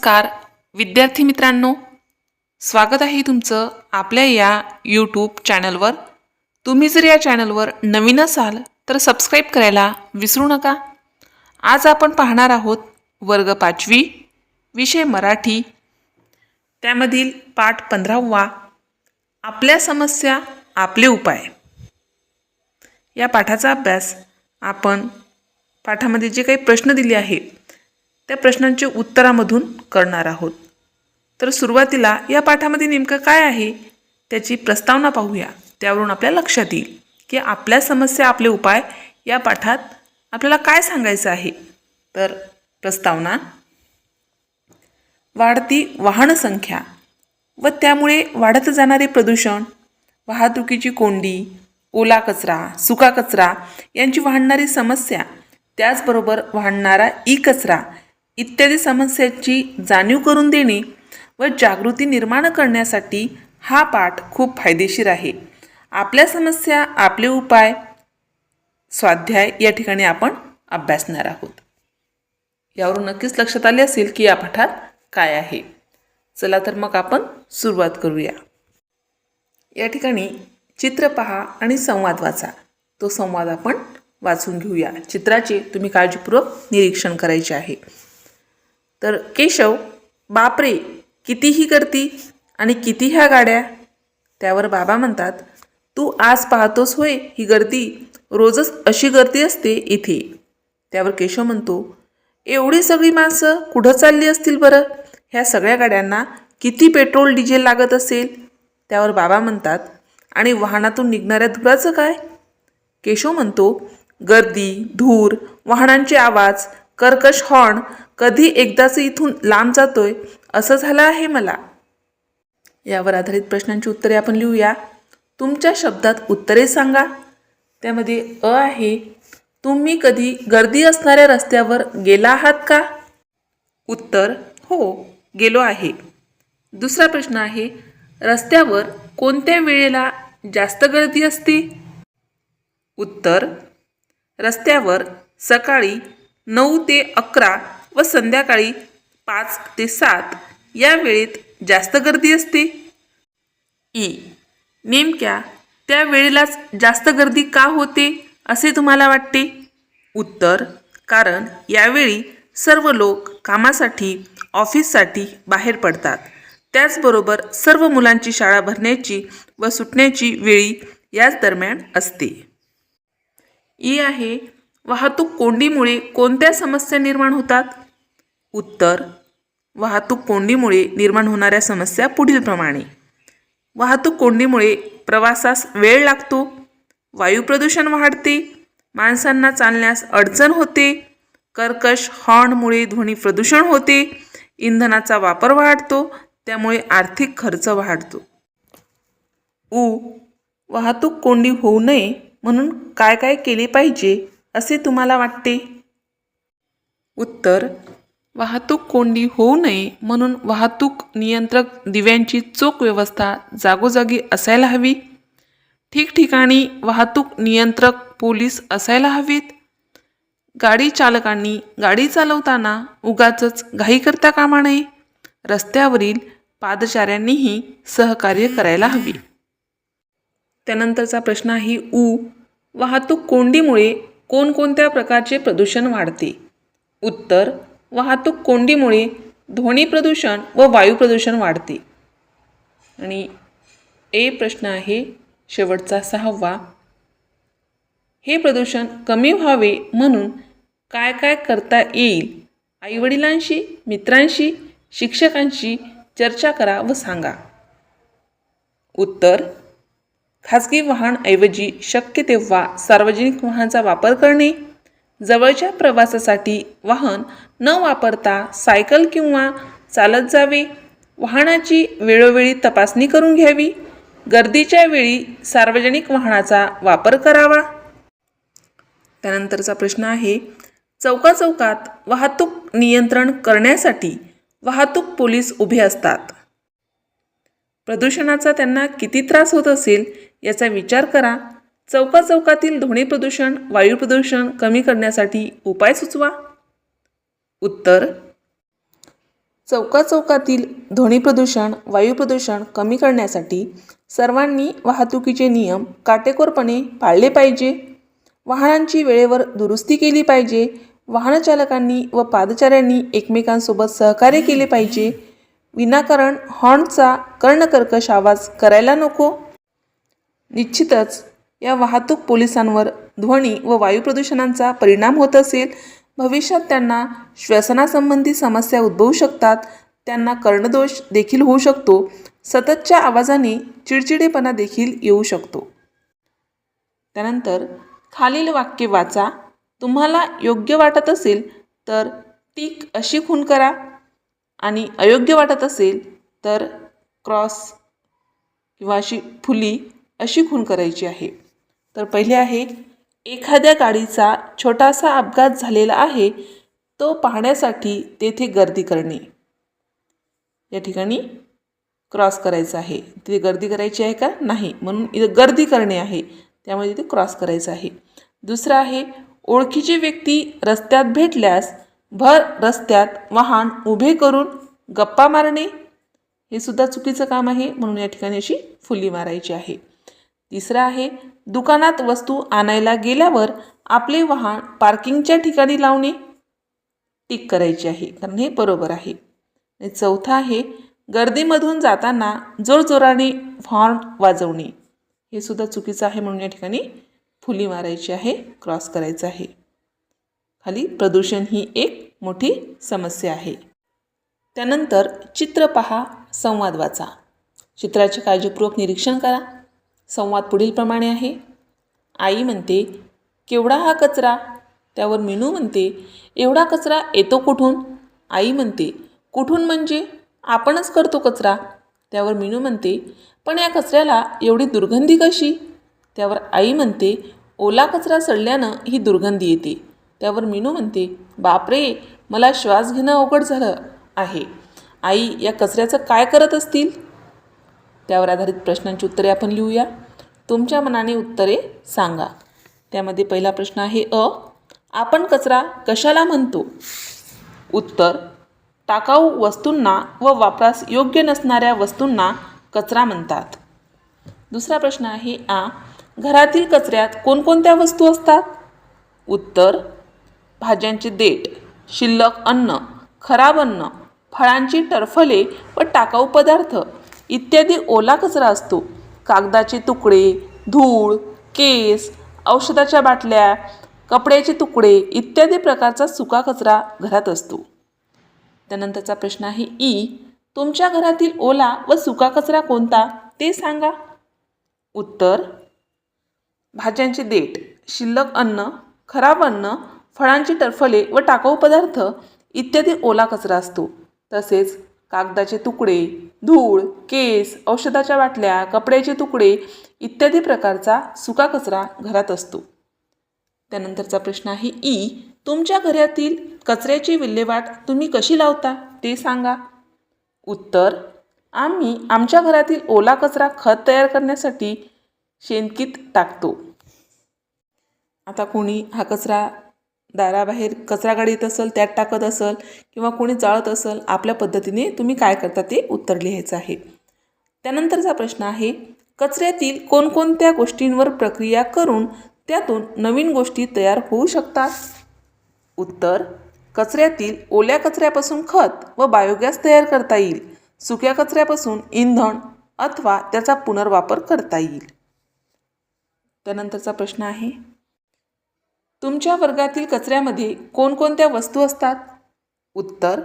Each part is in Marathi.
नमस्कार. विद्यार्थी मित्रांनो स्वागत आहे तुमचं आपल्या या यूट्यूब चॅनलवर तुम्ही जर या चॅनलवर नवीन असाल तर सबस्क्राईब करायला विसरू नका. आज आपण पाहणार आहोत वर्ग पाचवी विषय मराठी. त्यामधील पाठ पंधरावा आपल्या समस्या आपले उपाय. या पाठाचा अभ्यास आपण पाठामध्ये जे काही प्रश्न दिले आहेत त्या प्रश्नांचे उत्तरामधून करणार आहोत. तर सुरुवातीला या पाठामध्ये नेमकं काय आहे त्याची प्रस्तावना पाहूया. त्यावरून आपल्या लक्षात येईल की आपल्या समस्या आपले उपाय या पाठात आपल्याला काय सांगायचं आहे. तर प्रस्तावना वाढती वाहनसंख्या व त्यामुळे वाढत जाणारे प्रदूषण वाहतुकीची कोंडी ओला कचरा सुका कचरा यांची वाढणारी समस्या त्याचबरोबर वाढणारा ई कचरा इत्यादी समस्यांची जाणीव करून देणे व जागृती निर्माण करण्यासाठी हा पाठ खूप फायदेशीर आहे. आपल्या समस्या आपले उपाय स्वाध्याय या ठिकाणी आपण अभ्यासणार आहोत. यावरून नक्कीच लक्षात आले असेल की या पाठात काय आहे. चला तर मग आपण सुरुवात करूया. या ठिकाणी चित्र पहा आणि संवाद वाचा. तो संवाद आपण वाचून घेऊया. चित्राचे तुम्ही काळजीपूर्वक निरीक्षण करायचे आहे. तर केशव बापरे कितीही करती आणि किती ह्या गाड्या? त्यावर बाबा म्हणतात तू आज पाहतोस होय ही गर्दी? रोजच अशी गर्दी असते इथे. त्यावर केशव म्हणतो एवढी सगळी माणसं कुठं चालली असतील बरं? ह्या सगळ्या गाड्यांना किती पेट्रोल डिझेल लागत असेल? त्यावर बाबा म्हणतात आणि वाहनातून निघणाऱ्या धुराचं काय? केशव म्हणतो गर्दी धूर वाहनांचे आवाज कर्कश हॉर्न कधी एकदाच इथून लांब जातोय असं झालं आहे मला. यावर आधारित प्रश्नांची उत्तरे आपण लिहूया. तुमच्या शब्दात उत्तरे सांगा. त्यामध्ये अ आहे तुम्ही कधी गर्दी असणाऱ्या रस्त्यावर गेला आहात का? उत्तर हो गेलो आहे. दुसरा प्रश्न आहे रस्त्यावर कोणत्या वेळेला जास्त गर्दी असते? उत्तर रस्त्यावर सकाळी नऊ ते अकरा व संध्याकाळी पाच ते सात. या वेळेत जास्त गर्दी असते? ई. नेमक्या त्या वेळेलाच जास्त गर्दी का होते असे तुम्हाला वाटते? उत्तर कारण यावेळी सर्व लोक कामासाठी ऑफिससाठी बाहेर पडतात. त्याचबरोबर सर्व मुलांची शाळा भरण्याची व सुटण्याची वेळी याच दरम्यान असते. ई आहे वाहतूक कोंडीमुळे कोणत्या समस्या निर्माण होतात? उत्तर वाहतूक कोंडीमुळे निर्माण होणाऱ्या समस्या पुढीलप्रमाणे. वाहतूक कोंडीमुळे प्रवासास वेळ लागतो वायू प्रदूषण वाढते माणसांना चालण्यास अडचण होते कर्कश हॉर्नमुळे ध्वनी प्रदूषण होते इंधनाचा वापर वाढतो त्यामुळे आर्थिक खर्च वाढतो. उ वाहतूक कोंडी होऊ नये म्हणून काय काय केले पाहिजे? असे तुम्हाला वाटते? उत्तर वाहतूक कोंडी होऊ नये म्हणून वाहतूक नियंत्रक दिव्यांची चोख व्यवस्था जागोजागी असायला हवी. ठिकठिकाणी वाहतूक नियंत्रक पोलीस असायला हवेत. गाडी चालकांनी गाडी चालवताना उगाचच घाई करता कामा नये. रस्त्यावरील पादचाऱ्यांनीही सहकार्य करायला हवे. त्यानंतरचा प्रश्न आहे उ. वाहतूक कोंडीमुळे कोणकोणत्या प्रकारचे प्रदूषण वाढते? उत्तर वाहतूक कोंडीमुळे ध्वनी प्रदूषण व वायू प्रदूषण वाढते. आणि ए प्रश्न आहे शेवटचा सहावा. हे प्रदूषण कमी व्हावे म्हणून काय काय करता येईल? आईवडिलांशी मित्रांशी शिक्षकांशी चर्चा करा व सांगा. उत्तर खाजगी वाहनऐवजी शक्य तेव्हा सार्वजनिक वाहनाचा वापर करणे जवळच्या प्रवासासाठी वाहन न वापरता सायकल किंवा चालत जावे वाहनाची वेळोवेळी तपासणी करून घ्यावी गर्दीच्या वेळी सार्वजनिक वाहनाचा वापर करावा. त्यानंतरचा प्रश्न आहे चौकाचौकात वाहतूक नियंत्रण करण्यासाठी वाहतूक पोलीस उभे असतात. प्रदूषणाचा त्यांना किती त्रास होत असेल याचा विचार करा. चौकाचौकातील ध्वनी प्रदूषण वायू प्रदूषण कमी करण्यासाठी उपाय सुचवा. उत्तर. चौकाचौकातील ध्वनी प्रदूषण वायू प्रदूषण कमी करण्यासाठी सर्वांनी वाहतुकीचे नियम काटेकोरपणे पाळले पाहिजे. वाहनांची वेळेवर दुरुस्ती केली पाहिजे. वाहनचालकांनी व पादचाऱ्यांनी एकमेकांसोबत सहकार्य केले पाहिजे. विनाकारण हॉर्नचा कर्णकर्कश आवाज करायला नको. निश्चितच या वाहतूक पोलिसांवर ध्वनी व वायू प्रदूषणांचा परिणाम होत असेल भविष्यात त्यांना श्वसनासंबंधी समस्या उद्भवू शकतात त्यांना कर्णदोष देखील होऊ शकतो सततच्या आवाजाने चिडचिडेपणा देखील येऊ शकतो. त्यानंतर खालील वाक्य वाचा तुम्हाला योग्य वाटत असेल तर टीक अशी खून करा आणि अयोग्य वाटत असेल तर क्रॉस किंवा अशी फुली अशी खून करायची आहे. तर पहिले आहे एखाद्या गाडीचा छोटासा अपघात झालेला आहे तो पाहण्यासाठी तेथे गर्दी करणे. या ठिकाणी क्रॉस करायचं आहे. तिथे गर्दी करायची आहे का? नाही. म्हणून इथं गर्दी करणे आहे. त्यामुळे तिथे क्रॉस करायचं आहे. दुसरं आहे ओळखीची व्यक्ती रस्त्यात भेटल्यास भर रस्त्यात वाहन उभे करून गप्पा मारणे. हे सुद्धा चुकीचं काम आहे. म्हणून या ठिकाणी अशी फुली मारायची आहे. तिसरं आहे दुकानात वस्तू आणायला गेल्यावर आपले वाहन पार्किंगच्या ठिकाणी लावणे. टिक करायची आहे कारण हे बरोबर आहे. आणि चौथं आहे गर्दीमधून जाताना जोरजोराने हॉर्न वाजवणे. हे सुद्धा चुकीचं आहे म्हणून या ठिकाणी फुली मारायची आहे क्रॉस करायचं आहे. खाली प्रदूषण ही एक मोठी समस्या आहे. त्यानंतर चित्र पहा संवाद वाचा. चित्राचे काळजीपूर्वक निरीक्षण करा. संवाद पुढीलप्रमाणे आहे. आई म्हणते केवढा हा कचरा? त्यावर मिनू म्हणते एवढा कचरा येतो कुठून? आई म्हणते कुठून म्हणजे? आपणच करतो कचरा. त्यावर मिनू म्हणते पण या कचऱ्याला एवढी दुर्गंधी कशी? त्यावर आई म्हणते ओला कचरा सडल्यानं ही दुर्गंधी येते. त्यावर मिनू म्हणते बापरे मला श्वास घेणं अवघड झालं आहे. आई या कचऱ्याचं काय करत असतील? त्यावर आधारित प्रश्नांची उत्तरे आपण लिहूया. तुमच्या मनाने उत्तरे सांगा. त्यामध्ये पहिला प्रश्न आहे अ. आपण कचरा कशाला म्हणतो? उत्तर टाकाऊ वस्तूंना व वापरास योग्य नसणाऱ्या वस्तूंना कचरा म्हणतात. दुसरा प्रश्न आहे आ. घरातील कचऱ्यात कोणकोणत्या वस्तू असतात? उत्तर भाज्यांचे देठ शिल्लक अन्न खराब अन्न फळांची टरफले व टाकाऊ पदार्थ. इत्यादी ओला कचरा असतो. कागदाचे तुकडे धूळ केस औषधाच्या बाटल्या कपड्याचे तुकडे इत्यादी प्रकारचा सुका कचरा घरात असतो. त्यानंतरचा प्रश्न आहे ई. तुमच्या घरातील ओला व सुका कचरा कोणता? ते सांगा. उत्तर भाज्यांचे देठ शिल्लक अन्न खराब अन्न फळांची टरफले व टाकाऊ पदार्थ इत्यादी ओला कचरा असतो. तसेच कागदाचे तुकडे धूळ केस औषधाच्या बाटल्या कपड्याचे तुकडे इत्यादी प्रकारचा सुका कचरा घरात असतो. त्यानंतरचा प्रश्न आहे ई तुमच्या घरातील कचऱ्याची विल्हेवाट तुम्ही कशी लावता? ते सांगा. उत्तर आम्ही आमच्या घरातील ओला कचरा खत तयार करण्यासाठी शेणकीत टाकतो. आता कोणी हा कचरा दाराबाहेर कचरा गाडी येत असेल त्यात टाकत असेल किंवा कोणी जाळत असेल आपल्या पद्धतीने तुम्ही काय करता ते उत्तर लिहायचं आहे. त्यानंतरचा प्रश्न आहे कचऱ्यातील कोणकोणत्या गोष्टींवर प्रक्रिया करून त्यातून नवीन गोष्टी तयार होऊ शकतात? उत्तर कचऱ्यातील ओल्या कचऱ्यापासून खत व बायोगॅस तयार करता येईल सुक्या कचऱ्यापासून इंधन अथवा त्याचा पुनर्वापर करता येईल. त्यानंतरचा प्रश्न आहे तुमच्या वर्गातील कचऱ्यामध्ये कोणकोणत्या वस्तू असतात? उत्तर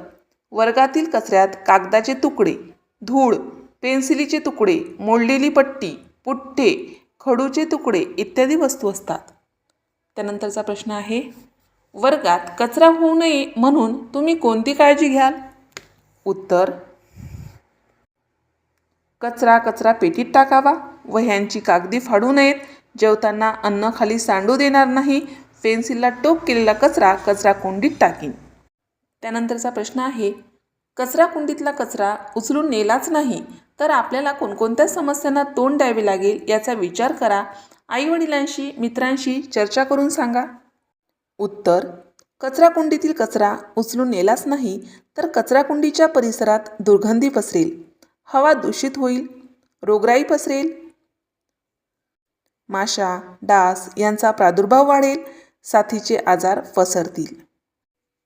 वर्गातील कचऱ्यात कागदाचे तुकडे धूळ पेन्सिलीचे तुकडे मोडलेली पट्टी पुठ्ठे खडूचे तुकडे इत्यादी वस्तू असतात. त्यानंतरचा प्रश्न आहे वर्गात कचरा होऊ नये म्हणून तुम्ही कोणती काळजी घ्याल? उत्तर कचरा कचरा पेटीत टाकावा वह्यांची कागदी फाडू नयेत. जेवताना अन्न खाली सांडू देणार नाही पेन्सिलला टोक केलेला कचरा कचरा कुंडीत टाकीन. त्यानंतरचा प्रश्न आहे कचरा कुंडीतला कचरा उचलून नेलाच नाही तर आपल्याला कोणकोणत्या समस्यांना तोंड द्यावे लागेल याचा विचार करा. आईवडिलांशी मित्रांशी चर्चा करून सांगा. उत्तर कचराकुंडीतील कचरा उचलून नेलाच नाही तर कचराकुंडीच्या परिसरात दुर्गंधी पसरेल. हवा दूषित होईल. रोगराई पसरेल. माशा डास यांचा प्रादुर्भाव वाढेल. साथीचे आजार पसरतील.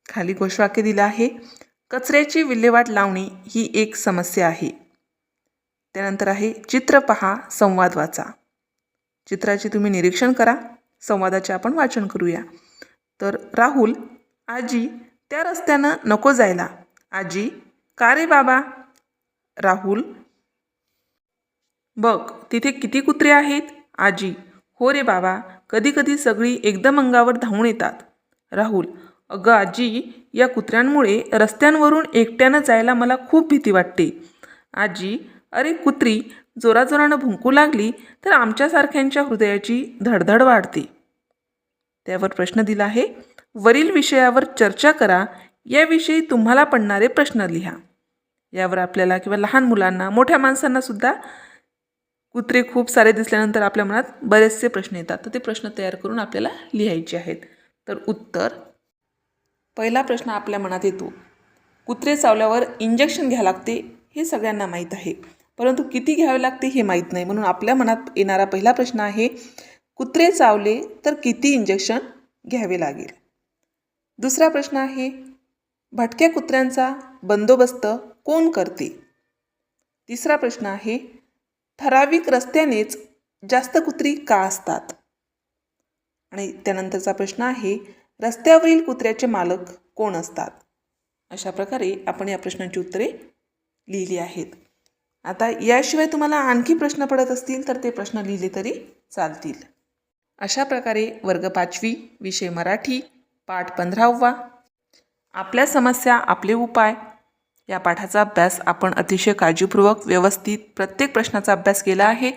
खाली घोषवाक्य दिलं आहे कचऱ्याची विल्हेवाट लावणे ही एक समस्या आहे. त्यानंतर आहे चित्र पहा संवाद वाचा. चित्राचे तुम्ही निरीक्षण करा संवादाचे आपण वाचन करूया. तर राहुल आजी त्या रस्त्यानं नको जायला. आजी का रे बाबा? राहुल बघ तिथे किती कुत्रे आहेत? आजी हो रे बाबा कधीकधी सगळी एकदम अंगावर धावून येतात. राहुल अगं आजी या कुत्र्यांमुळे रस्त्यांवरून एकट्यानं जायला मला खूप भीती वाटते. आजी अरे कुत्री जोराजोरानं भुंकू लागली तर आमच्यासारख्यांच्या हृदयाची धडधड वाढते. त्यावर प्रश्न दिला आहे. वरील विषयावर चर्चा करा. याविषयी तुम्हाला पडणारे प्रश्न लिहा. यावर आपल्याला किंवा लहान मुलांना मोठ्या माणसांनासुद्धा कुत्रे खूप सारे दिसल्यानंतर आपल्या मनात बरेचसे प्रश्न येतात. तर ते प्रश्न तयार करून आपल्याला लिहायचे आहेत. तर उत्तर. पहिला प्रश्न आपल्या मनात येतो. कुत्रे चावल्यावर इंजेक्शन घ्यावं लागते हे सगळ्यांना माहीत आहे. परंतु किती घ्यावे लागते हे माहीत नाही. म्हणून आपल्या मनात येणारा पहिला प्रश्न आहे कुत्रे चावले तर किती इंजेक्शन घ्यावे लागेल? दुसरा प्रश्न आहे भटक्या कुत्र्यांचा बंदोबस्त कोण करते? तिसरा प्रश्न आहे ठराविक रस्त्यानेच जास्त कुत्री का असतात? आणि त्यानंतरचा प्रश्न आहे रस्त्यावरील कुत्र्याचे मालक कोण असतात? अशा प्रकारे आपण या प्रश्नांची उत्तरे लिहिली आहेत. आता याशिवाय तुम्हाला आणखी प्रश्न पडत असतील तर ते प्रश्न लिहिले तरी चालतील. अशा प्रकारे वर्ग पाचवी विषय मराठी पाठ पंधरावा. आपल्या समस्या आपले उपाय या पाठाचा अभ्यास आपण अतिशय काळजीपूर्वक व्यवस्थित प्रत्येक प्रश्नाचा अभ्यास केला आहे.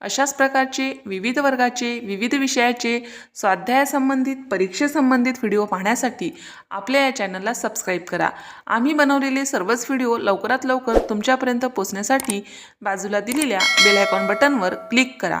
अशाच प्रकारचे विविध वर्गाचे विविध विषयाचे स्वाध्यायासंबंधित परीक्षेसंबंधित व्हिडिओ पाहण्यासाठी आपल्या या चॅनलला सबस्क्राईब करा. आम्ही बनवलेले सर्वच व्हिडिओ लवकरात लवकर तुमच्यापर्यंत पोचण्यासाठी बाजूला दिलेल्या बेलायकॉन बटनवर क्लिक करा.